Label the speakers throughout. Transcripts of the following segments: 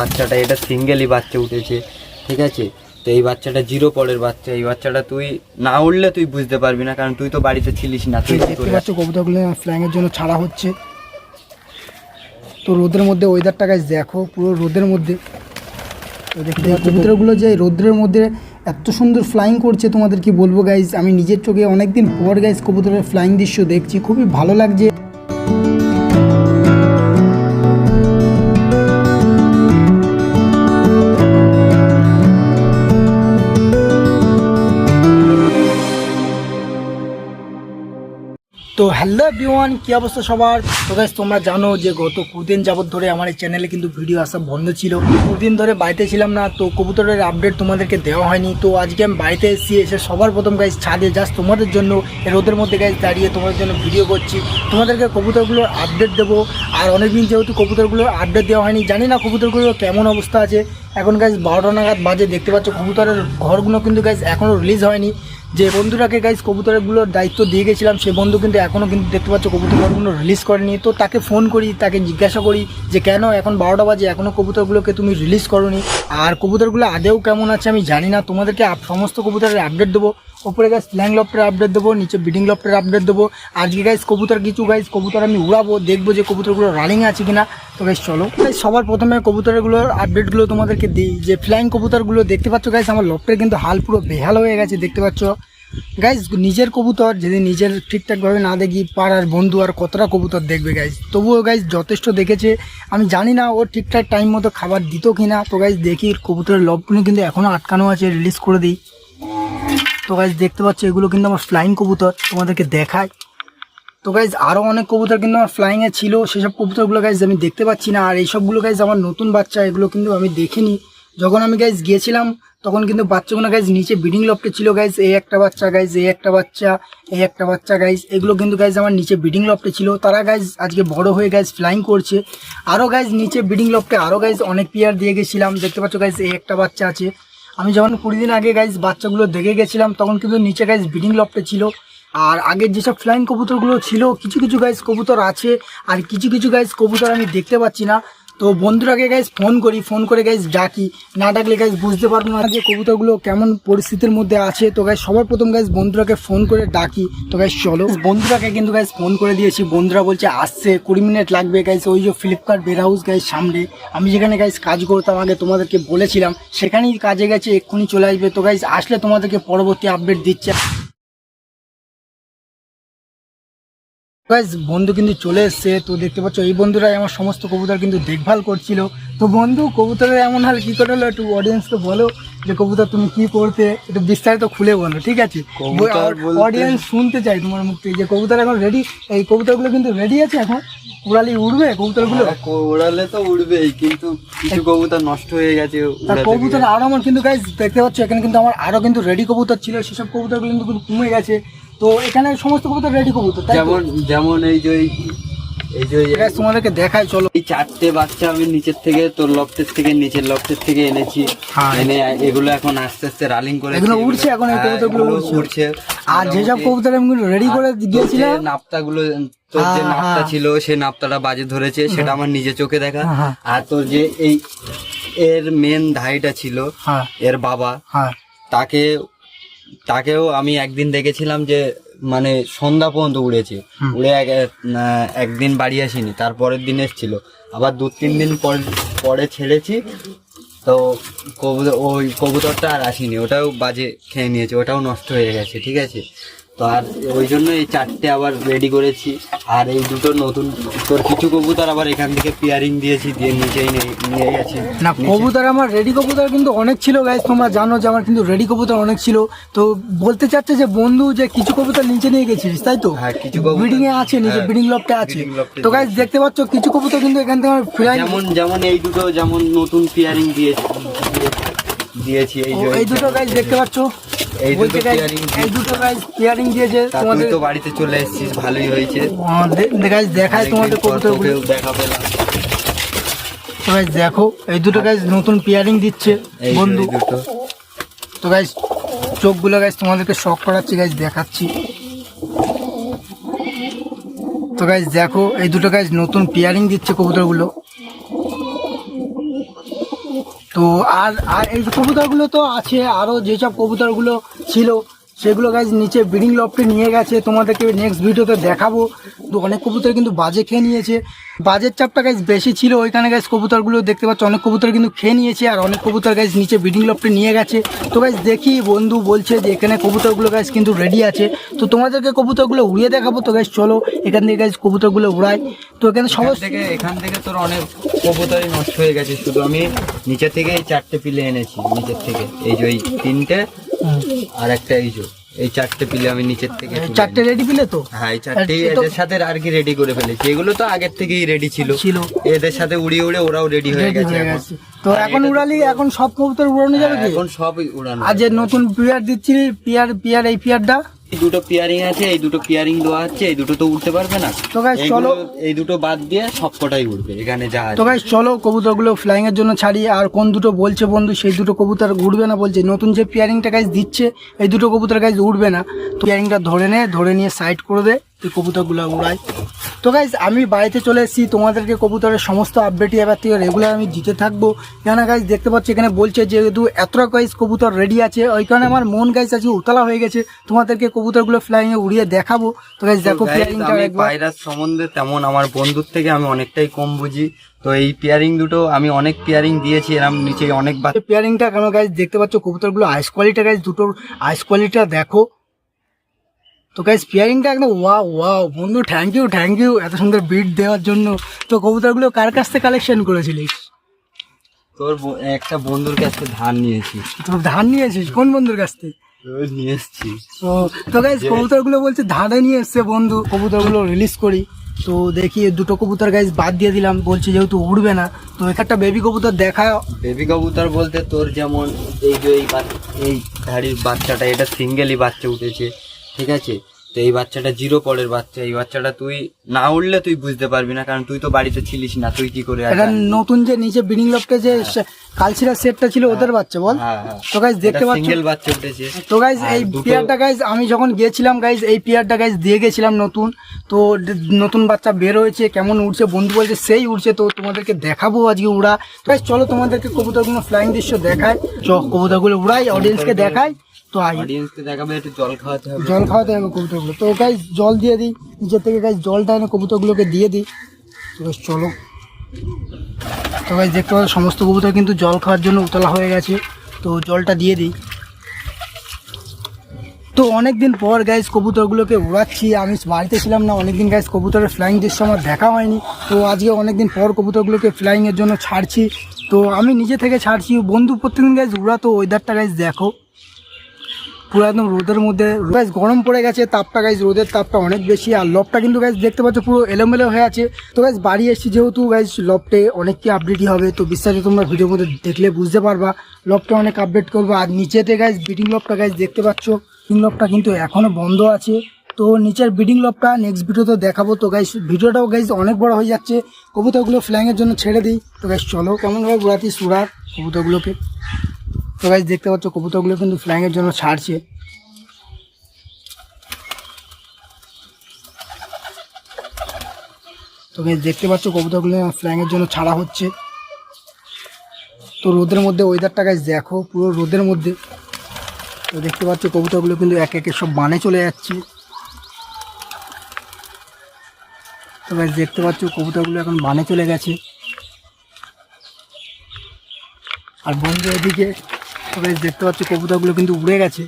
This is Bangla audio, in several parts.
Speaker 1: বাচ্চাটা এটা সিঙ্গেলই বাচ্চা উঠেছে ঠিক আছে? তো এই বাচ্চাটা জিরো পরের বাচ্চা এই বাচ্চাটা তুই না উঠলে তুই বুঝতে পারবি না কারণ তুই তো বাড়িতে ছিলিস না তুই
Speaker 2: দেখতে পাচ্ছ কবুতরগুলো ফ্লাইংয়ের জন্য ছাড়া হচ্ছে। তো রোদের মধ্যে ওয়েদারটা গাছ দেখো পুরো রোদের মধ্যে। তো দেখতে কবুতরগুলো যে রোদ্রের মধ্যে এত সুন্দর ফ্লাইং করছে তোমাদের কি বলব গাইজ আমি নিজের চোখে অনেকদিন পর গাইজ কবুতরের ফ্লাইং দৃশ্য দেখছি খুবই ভালো লাগছে। তো হ্যালো এভরিওয়ান কি অবস্থা সবার? তো গাইজ তোমরা জানো যে গত কুদিন যাবত ধরে আমার এই চ্যানেলে কিন্তু ভিডিও আসা বন্ধ ছিল। কুদিন ধরে বাড়িতে ছিলাম না, তো কবুতরের আপডেট তোমাদেরকে দেওয়া হয়নি। তো আজকে আমি বাড়িতে এসেছি, এসে সবার প্রথম গাইজ ছাদে জাস্ট তোমাদের জন্য রোদের মধ্যে গাইজ দাঁড়িয়ে তোমাদের জন্য ভিডিও করছি। তোমাদেরকে কবুতরগুলোর আপডেট দেবো। আর অনেকদিন যেহেতু কবুতরগুলোর আপডেট দেওয়া হয়নি, জানি না কবুতরগুলোর কেমন অবস্থা আছে। এখন গাইজ বারোটা নাগাদ বাজে, দেখতে পাচ্ছ কবুতরের ঘরগুলো কিন্তু গাইজ এখনও রিলিজ হয়নি। যে বন্ধুটাকে গাইজ কবুতরগুলোর দায়িত্ব দিয়ে গেছিলাম, সে বন্ধু কিন্তু এখনও কিন্তু দেখতে পাচ্ছ কবুতরগুলো রিলিজ করেনি। তো তাকে ফোন করি, তাকে জিজ্ঞাসা করি যে, কেন এখন বারোটা বাজে এখনও কবুতরগুলোকে তুমি রিলিজ করনি? আর কবুতরগুলো আদেও কেমন আছে আমি জানি না। তোমাদেরকে সমস্ত কবুতরের আপডেট দেবো। ওপরে গাছ ফ্ল্যাং লফটের আপডেট দেবো, নিচে বিডিং লফটের আপডেট দেবো। আজকে গাইজ কবুতর কিছু গাইজ কবুতর আমি উড়াবো, দেখব যে কবুতরগুলো রানিং আছে কিনা। তো গাইজ চলো। গাইজ সবার প্রথমে কবুতরগুলোর আপডেটগুলো তোমাদেরকে দিই। যে ফ্লাইং কবুতরগুলো দেখতে পাচ্ছ গাইজ আমার লফটের কিন্তু হাল পুরো বেহাল হয়ে গেছে, দেখতে পাচ্ছ। গাইজ নিজের কবুতর, যদি নিজের ঠিকঠাকভাবে না দেখি, পাড়ার বন্ধু আর কতটা কবুতর দেখবে গাইজ তবুও গাইজ যথেষ্ট দেখেছে। আমি জানি না ও ঠিকঠাক টাইম মতো খাবার দিত কিনা। তো গাইজ দেখি কবুতরের লবগুলো কিন্তু এখনও আটকানো আছে রিলিজ করে দিই। তো গাইজ দেখতে পাচ্ছ, এগুলো কিন্তু আমার ফ্লাইং কবুতর, তোমাদেরকে দেখায় তো গাইজ আরও অনেক কবুতর কিন্তু আমার ফ্লাইংয়ে ছিল, সেসব কবুতরগুলো গাইজ আমি দেখতে পাচ্ছি না। আর এইসবগুলো গাইজ আমার নতুন বাচ্চা, এগুলো কিন্তু আমি দেখিনি। যখন আমি গাইজ গিয়েছিলাম, তখন কিন্তু বাচ্চাগুলো গাইজ নিচে ব্রিডিং লফটে ছিল গাইজ এই একটা বাচ্চা গাইজ এই একটা বাচ্চা, এই একটা বাচ্চা গাইজ এগুলো কিন্তু গাইজ আমার নিচে ব্রিডিং লফটে ছিল। তারা গাইজ আজকে বড় হয়ে গাইজ ফ্লাইং করছে। আরও গাইজ নিচে ব্রিডিং লফটে আরও গাইজ অনেক পেয়ার দিয়ে গেছিলাম। দেখতে পাচ্ছ গাইজ এই একটা বাচ্চা আছে। আমি যখন কুড়ি দিন আগে গাইজ বাচ্চাগুলো দেখে গেছিলাম, তখন কিন্তু নিচে গাইজ ব্রিডিং লফটে ছিল। আর আগের যেসব ফ্লাইং কবুতরগুলো ছিল, কিছু কিছু গাইজ কবুতর আছে, আর কিছু কিছু গাইজ কবুতর আমি দেখতে পাচ্ছি না। তো বন্ধুরাকে গাইজ ফোন করি ফোন করে গাইজ ডাকি। না ডাকলে গাইজ বুঝতে পারব না যে কবুতরগুলো কেমন পরিস্থিতির মধ্যে আছে। তো গাইজ সবার প্রথম গাইজ বন্ধুরাকে ফোন করে ডাকি। তো গাইজ চলো। বন্ধুরাকে কিন্তু গাইজ ফোন করে দিয়েছি। বন্ধুরা বলছে, আসছে, কুড়ি মিনিট লাগবে গাইজ ওই যে ফ্লিপকার্ট বের হাউস গাইজ সামনে। আমি যেখানে গাইজ কাজ করতাম আগে তোমাদেরকে বলেছিলাম, সেখানেই কাজে গেছে, এক্ষুনি চলে আসবে। তো গাইজ আসলে তোমাদেরকে পরবর্তী আপডেট দিচ্ছে। গাইজ বন্ধু কিন্তু চলে এসছে। তো দেখতে পাচ্ছ এই বন্ধুরাই আমার সমস্ত কবুতর কিন্তু দেখভাল করছিল। তো বন্ধু কবুতরের এমন হাল কি করে হলো একটু অডিয়েন্সকে বলো যে কবুতর তুমি কি করতে? একটু বিস্তারিত খুলে বলো ঠিক আছে? অডিয়েন্স শুনতে চাই তোমার মুখ থেকে যে কবুতর এখন রেডি এই কবুতরগুলো কিন্তু রেডি আছে এখন। উড়ালি উড়বে কবুতরগুলো?
Speaker 1: হ্যাঁ, কো- তো উড়বেই কিন্তু কিছু কবুতর নষ্ট হয়ে গেছে
Speaker 2: কবুতর আরও আমার কিন্তু গাইজ দেখতে পাচ্ছ এখানে কিন্তু আমার আরও কিন্তু রেডি কবুতর ছিল। সেসব কবুতরগুলো কিন্তু কমে গেছে। তো এখানে সমস্ত কবুতর রেডি কবুতর
Speaker 1: যেমন যেমন এই যে এই- যে
Speaker 2: তোমাদেরকে দেখাই চলো।
Speaker 1: এই চারটে বাচ্চা আমি নিচের থেকে তোর লফটের থেকে নিচের লফটের থেকে এনেছি।
Speaker 2: হ্যাঁ।
Speaker 1: এনে এগুলো এখন আস্তে আস্তে রানিং করে
Speaker 2: এগুলো উড়ছে এখন, এই কবুতরগুলো উড়ছে। আর যেসব কবুতর আমি রেডি করে গিয়েছিলাম
Speaker 1: নাপতা গুলো তোর যে
Speaker 2: হ্যাঁ,
Speaker 1: নাপতা
Speaker 2: হ্যাঁ।
Speaker 1: ছিল সেই নাপতাটা বাজে ধরেছে সেটা আমার নিজে চোখে দেখা।
Speaker 2: হ্যাঁ, হ্যাঁ।
Speaker 1: আর তোর যে এই এর মেন ধাইটা ছিল
Speaker 2: হ্যাঁ।
Speaker 1: এর বাবা
Speaker 2: হ্যাঁ।
Speaker 1: তাকে তাকেও আমি একদিন দেখেছিলাম যে মানে সন্ধ্যা পর্যন্ত উড়েছে। উড়ে একদিন বাড়ি আসিনি তারপরের দিন এসেছিল। আবার দু তিন দিন পর পরে ছেড়েছি। তো কবুতর ওই কবুতরটা আর আসেনি ওটাও বাজে খেয়ে নিয়েছে ওটাও নষ্ট হয়ে গেছে ঠিক আছে? তো আর ওই জন্য এই চারটে আবার রেডি করেছি। আর এই দুটো নতুন তোর কিছু কবুতর আবার এখান থেকে পিয়ারিং দিয়েছি দিয়ে নিচেই নিয়ে- গেছে
Speaker 2: না কবুতর আমার রেডি কবুতর কিন্তু অনেক ছিল গাইজ তোমরা জানো যে আমার কিন্তু রেডি কবুতর অনেক ছিল। তো বলতে চাচ্ছে যে বন্ধু যে কিছু কবুতর নিচে নিয়ে গেছিস তাই তো?
Speaker 1: হ্যাঁ, কিছু কবুতর-
Speaker 2: ব্রিডিং এ আছে নিচে
Speaker 1: বিডিং
Speaker 2: ব্রিডিং লফটে আছে। তো গাইজ দেখতে পাচ্ছ কিছু কবুতর কিন্তু এখান থেকে আমার ফ্লাই
Speaker 1: যেমন যেমন এই দুটো যেমন নতুন পিয়ারিং দিয়েছি দিয়েছি এই
Speaker 2: দুটো গাইজ দেখতে পাচ্ছ?
Speaker 1: এই দুটো
Speaker 2: বলছে এই দুটো গাইজ পেয়ারিং দিয়েছে তোমাদের
Speaker 1: তো বাড়িতে চলে এসেছিস ভালোই হয়েছে।
Speaker 2: গাইজ দেখায় তোমাদের কবুতরগুলো।
Speaker 1: দেখা পেলাম
Speaker 2: তো গাইজ দেখো এই দুটো গাইজ নতুন পেয়ারিং দিচ্ছে বন্ধু।
Speaker 1: দুটো।
Speaker 2: তো গাইজ চোখগুলো গাইজ তোমাদেরকে শখ করাচ্ছি গাইজ দেখাচ্ছি। তো গাইজ দেখো এই দুটো গাইজ নতুন পেয়ারিং দিচ্ছে কবুতরগুলো। তো আর আর এই কবুতরগুলো তো আছে আরও যেসব কবুতরগুলো ছিল সেগুলো গাইজ নিচে ব্রিডিং লফটে নিয়ে গেছে, তোমাদেরকে নেক্সট ভিডিওতে দেখাবো। তো অনেক কবুতর কিন্তু বাজে খেয়ে নিয়েছে। বাজের চাপটা গাইজ বেশি ছিল, ওইখানে গাইজ কবুতরগুলো দেখতে পাচ্ছ, অনেক কবুতর কিন্তু খেয়ে নিয়েছে, আর অনেক কবুতর গাইজ নিচে ব্রিডিং লফটে নিয়ে গেছে। তো গাইজ দেখি, বন্ধু বলছে যে এখানে কবুতরগুলো গাইজ কিন্তু রেডি আছে। তো তোমাদেরকে কবুতরগুলো উড়িয়ে দেখাবো, তো গাইজ চলো এখান থেকে গাইজ কবুতরগুলো উড়াই। তো এখানে সমস্ত
Speaker 1: থেকে এখান থেকে তোর অনেক কবুতরই নষ্ট হয়ে গেছে। শুধু আমি নিচে থেকে এই চারটে পিলে এনেছি, নিচের থেকে। এই যে এই তিনটে। আর একটা এই যে এই চারটে পিলে আমি নিচের থেকে
Speaker 2: চারটে রেডি পিলে তো?
Speaker 1: হ্যাঁ এই চারটে এদের সাথে আর কি রেডি করে ফেলেছি? এগুলো তো আগের থেকেই রেডি ছিল।
Speaker 2: ছিল।
Speaker 1: এদের সাথে উড়িয়ে উড়ে ওরাও রেডি হয়ে গেছে
Speaker 2: তো এখন উড়ালি এখন সব কবুতর উড়ানো যাবে
Speaker 1: হ্যাঁ,
Speaker 2: কি?
Speaker 1: এখন সবই উড়ানো
Speaker 2: আর যে নতুন পিয়ার দিচ্ছি পিয়ার পিয়ার এই পিয়ারটা?
Speaker 1: দুটো পিয়ারিং আছে এই দুটো পিয়ারিং দেওয়া আছে এই দুটো তো উঠতে পারবে না।
Speaker 2: তো
Speaker 1: গাইস
Speaker 2: চলো।
Speaker 1: এই দুটো বাদ দিয়ে সবকটাই উঠবে এখানে যা
Speaker 2: তো গাইস চলো কবুতরগুলো ফ্লাইং এর জন্য ছাড়ি আর কোন দুটো বলছে বন্ধু সেই দুটো কবুতর উড়বে না বলছে। নতুন যে পিয়ারিংটা গাইস দিচ্ছে এই দুটো কবুতর গাইস উড়বে না। তো পিয়ারিংটা ধরে নে ধরে নিয়ে সাইড করে দে। তুই কবুতরগুলো উড়াই। তো গাইজ আমি বাড়িতে চলে এসেছি। তোমাদেরকে কবুতরের সমস্ত আপডেটই এবার থেকে রেগুলার আমি দিতে থাকব। কেন গাইজ দেখতে পাচ্ছি এখানে বলছে যেহেতু এতটা গাইজ কবুতর রেডি আছে। ওই কারণে আমার মন গাইজ আজকে উতলা হয়ে গেছে। তোমাদেরকে কবুতরগুলো ফ্লাইংয়ে উড়িয়ে দেখাবো। তো গাইজ দেখো
Speaker 1: পায়রার সম্বন্ধে তেমন আমার বন্ধুর থেকে আমি অনেকটাই কম বুঝি। তো এই পিয়ারিং দুটো আমি অনেক পিয়ারিং দিয়েছি। এরম নিচে অনেক
Speaker 2: পেয়ারিংটা কেন গাইজ দেখতে পাচ্ছ কবুতরগুলো আইস কোয়ালিটি গাইজ দুটোর আইস কোয়ালিটিটা দেখো। তো গাইজ পেয়ারিংটা একদম ওয়াও ওয়াও বন্ধু থ্যাংক ইউ থ্যাংক ইউ এত সুন্দর বিট দেওয়ার জন্য। তো কবুতরগুলো কার কাছ থেকে কালেকশন করেছিলিস?
Speaker 1: তোর একটা বন্ধুর কাছ থেকে ধান নিয়েছি।
Speaker 2: তোর ধান নিয়েছিস? কোন বন্ধুর কাছ থেকে?
Speaker 1: নিয়ে এসছি।
Speaker 2: তো তো গাইজ কবুতরগুলো বলছে ধানে নিয়ে এসছে বন্ধু। কবুতরগুলো রিলিজ করি। তো দেখি দুটো কবুতর গাইজ বাদ দিয়ে দিলাম। বলছে যেহেতু উড়বে না তো একটা বেবি কবুতর দেখা
Speaker 1: বেবি কবুতর বলতে তোর যেমন এই যে এই এই ধাড়ির বাচ্চাটা এটা সিঙ্গেলই বাচ্চা উঠেছে। ঠিক আছে? তো এই বাচ্চাটা জিরো পরের বাচ্চা এই বাচ্চাটা তুই না উঠলে তুই বুঝতে পারবি না কারণ তুই তো বাড়িতে ছিলিস না তুই কি করে
Speaker 2: এটা নতুন যে নিচে বিডিং লফটে যে কালচিরা সেটটা ছিল ওদের বাচ্চা বল।
Speaker 1: হ্যাঁ হ্যাঁ।
Speaker 2: তো গাইজ দেখতে পাচ্ছ?
Speaker 1: সিঙ্গেল বাচ্চা উঠেছে।
Speaker 2: তো গাইজ এই পিয়ারটা গাইজ আমি যখন গিয়েছিলাম গাইজ এই পিয়ারটা গাইজ দিয়ে গেছিলাম নতুন। তো নতুন বাচ্চা বের হয়েছে কেমন উড়ছে বন্ধু বলছে সেই উড়ছে তো তোমাদেরকে দেখাবো আজকে উড়া। তো গাইজ চলো তোমাদেরকে কবুতরগুলো ফ্লাইং দৃশ্য দেখায় চ কবুতরগুলো উড়াই অডিয়েন্সকে দেখাই। তো আই
Speaker 1: অডিয়েন্সকে দেখাবে একটু জল খাওয়াতে হবে।
Speaker 2: জল খাওয়াতে হবে কবুতরগুলো তো গাইজ জল দিয়ে দিই। নিচের থেকে গাইজ জলটা এনে কবুতরগুলোকে দিয়ে দিই। তো guys, চলো। তো গাইজ দেখতে পাচ্ছ সমস্ত কবুতর কিন্তু জল খাওয়ার জন্য উতলা হয়ে গেছে। তো জলটা দিয়ে দিই। তো অনেক দিন পর গাইজ কবুতরগুলোকে উড়াচ্ছি। আমি বাড়িতে ছিলাম না অনেক দিন কবুতরের ফ্লাইং দৃশ্য আমার দেখা হয়নি। তো আজকে অনেক দিন পর কবুতরগুলোকে ফ্লাইংয়ের জন্য ছাড়ছি। তো আমি নিজে থেকে ছাড়ছি। বন্ধু প্রত্যেকদিন গাইজ উড়াতো। ওয়েদারটা গাইজ দেখো। পুরো একদম রোদের মধ্যে গাইজ গরম পড়ে গেছে, তাপটা গাইজ রোদের তাপটা অনেক বেশি, আর লবটা কিন্তু গাইজ দেখতে পাচ্ছ পুরো এলোমেলো হয়ে আছে। তো গাইজ বাড়ি এসেছি যেহেতু গাইজ লবটে অনেক কি আপডেটই হবে, তো বিস্তারিত তোমরা ভিডিওর মধ্যে দেখলে বুঝতে পারবা। লবটা অনেক আপডেট করব, আর নিচেতে গাইজ বিটিং লবটা গাইজ দেখতে পাচ্ছ বিটিং লবটা কিন্তু এখনও বন্ধ আছে। তো, নিচের বিডিং লবটা নেক্সট ভিডিওতে দেখাবো। তো গাইজ ভিডিওটাও গাইজ অনেক বড় হয়ে যাচ্ছে। কবুতরগুলো ফ্ল্যাংয়ের জন্য ছেড়ে দিই। তো গাইজ চলো, কেমনভাবে উড়াতি সুরার কবুতরগুলোকে। তো গাইজ দেখতে পাচ্ছ, কবুতরগুলো কিন্তু ফ্ল্যাংয়ের জন্য ছাড়ছে। তো গাইজ দেখতে পাচ্ছ, কবুতরগুলো ফ্ল্যাংয়ের জন্য ছাড়া হচ্ছে। তো রোদের মধ্যে ওয়েদারটা গাইজ দেখো, পুরো রোদের মধ্যে। তো দেখতে পাচ্ছ, কবুতরগুলো কিন্তু এক একে সব বানে চলে যাচ্ছে। তো গাইজ দেখতে পাচ্ছ, কবুতরগুলো এখন বানে চলে গেছে। আর বন্ধু এদিকে তো গাইজ দেখতে পাচ্ছি কবুতরগুলো কিন্তু উড়ে গেছে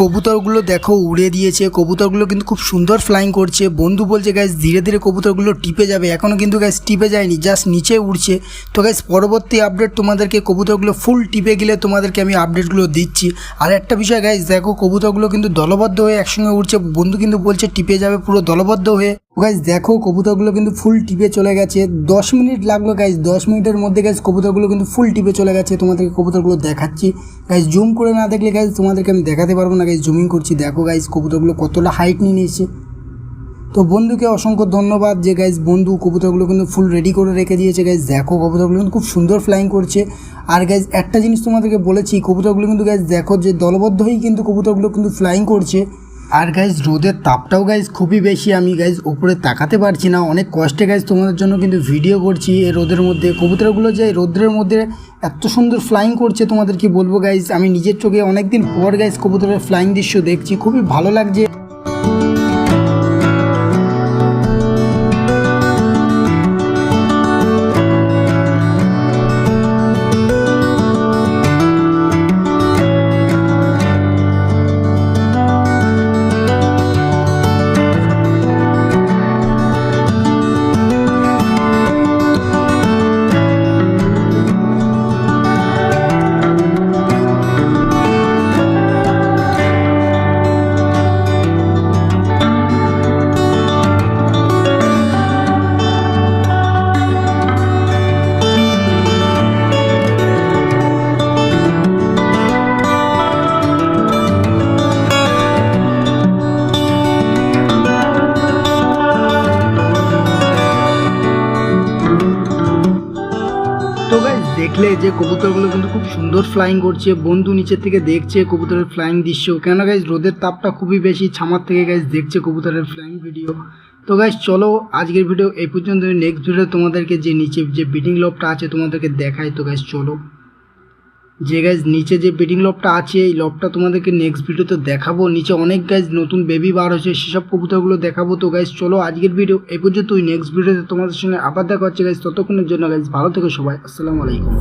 Speaker 2: কবুতরগুলো দেখো উড়ে দিয়েছে, কবুতরগুলো কিন্তু খুব সুন্দর ফ্লাইং করছে। বন্ধু বলছে গ্যাস ধীরে ধীরে কবুতরগুলো টিপে যাবে। এখনও কিন্তু গ্যাস টিপে যায়নি জাস্ট নিচে উড়ছে। তো গ্যাস পরবর্তী আপডেট তোমাদেরকে কবুতরগুলো ফুল টিপে গেলে তোমাদেরকে আমি আপডেটগুলো দিচ্ছি। আর একটা বিষয় গ্যাস দেখো, কবুতরগুলো কিন্তু দলবদ্ধ হয়ে একসঙ্গে উড়ছে। বন্ধু কিন্তু বলছে, টিপে যাবে, পুরো দলবদ্ধ হয়ে। গাইজ দেখো কবুতরগুলো কিন্তু ফুল টিপে চলে গেছে। দশ মিনিট লাগল গাইজ দশ মিনিটের মধ্যে গাইজ কবুতরগুলো কিন্তু ফুল টিপে চলে গেছে। তোমাদেরকে কবুতরগুলো দেখাচ্ছি। গাইজ জুম করে না দেখলে গাইজ তোমাদেরকে আমি দেখাতে পারব না। গাইজ জুমিং করছি। দেখো গাইজ কবুতরগুলো কতটা হাইট নিয়ে নিয়েছে। তো বন্ধুকে অসংখ্য ধন্যবাদ যে গাইজ বন্ধু কবুতরগুলো কিন্তু ফুল রেডি করে রেখে দিয়েছে। গাইজ দেখো কবুতরগুলো কিন্তু খুব সুন্দর ফ্লাইং করছে। আর গাইজ একটা জিনিস তোমাদেরকে বলেছি, কবুতরগুলো কিন্তু গাইজ দেখো যে দলবদ্ধ হয়েই কিন্তু কবুতরগুলো কিন্তু ফ্লাইং করছে। আর গাইজ রোদের তাপটাও গাইজ খুবই বেশি। আমি গাইজ উপরে তাকাতে পারছি না। অনেক কষ্টে গাইজ তোমাদের জন্য কিন্তু ভিডিও করছি এই রোদের মধ্যে। কবুতরগুলো যে রোদ্রের মধ্যে এত সুন্দর ফ্লাইং করছে তোমাদের কি বলব গাইজ আমি নিজের চোখে অনেকদিন পর গাইজ কবুতরের ফ্লাইং দৃশ্য দেখছি। খুবই ভালো লাগছে। দেখলে যে কবুতরগুলো কিন্তু খুব সুন্দর ফ্লাইং করছে, বন্ধু নিচের থেকে দেখছে কবুতরের ফ্লাইং দৃশ্য। কেন গাইজ রোদের তাপটা খুবই বেশি, ছামার থেকে গাইজ দেখছে কবুতরের ফ্লাইং ভিডিও তো গাইজ চলো আজকের ভিডিও এই পর্যন্ত নেক্সট ভিডিও তোমাদেরকে যে নিচে যে বিটিং লবটা আছে তোমাদেরকে দেখায় তো গাইজ চলো। যে গাইজ নিচে যে বেডিং লবটা আছে, এই লবটা তোমাদেরকে নেক্সট ভিডিওতে দেখাবো। নিচে অনেক গাইজ নতুন বেবি বার হয়েছে, সেসব কবুতরগুলো দেখাবো। তো গাইজ চলো আজকের ভিডিও এ পর্যন্ত নেক্সট ভিডিওতে তোমাদের সঙ্গে আবার দেখা হচ্ছে গাইজ ততক্ষণের জন্য গাইজ ভালো থেকো সবাই। আসসালামু আলাইকুম।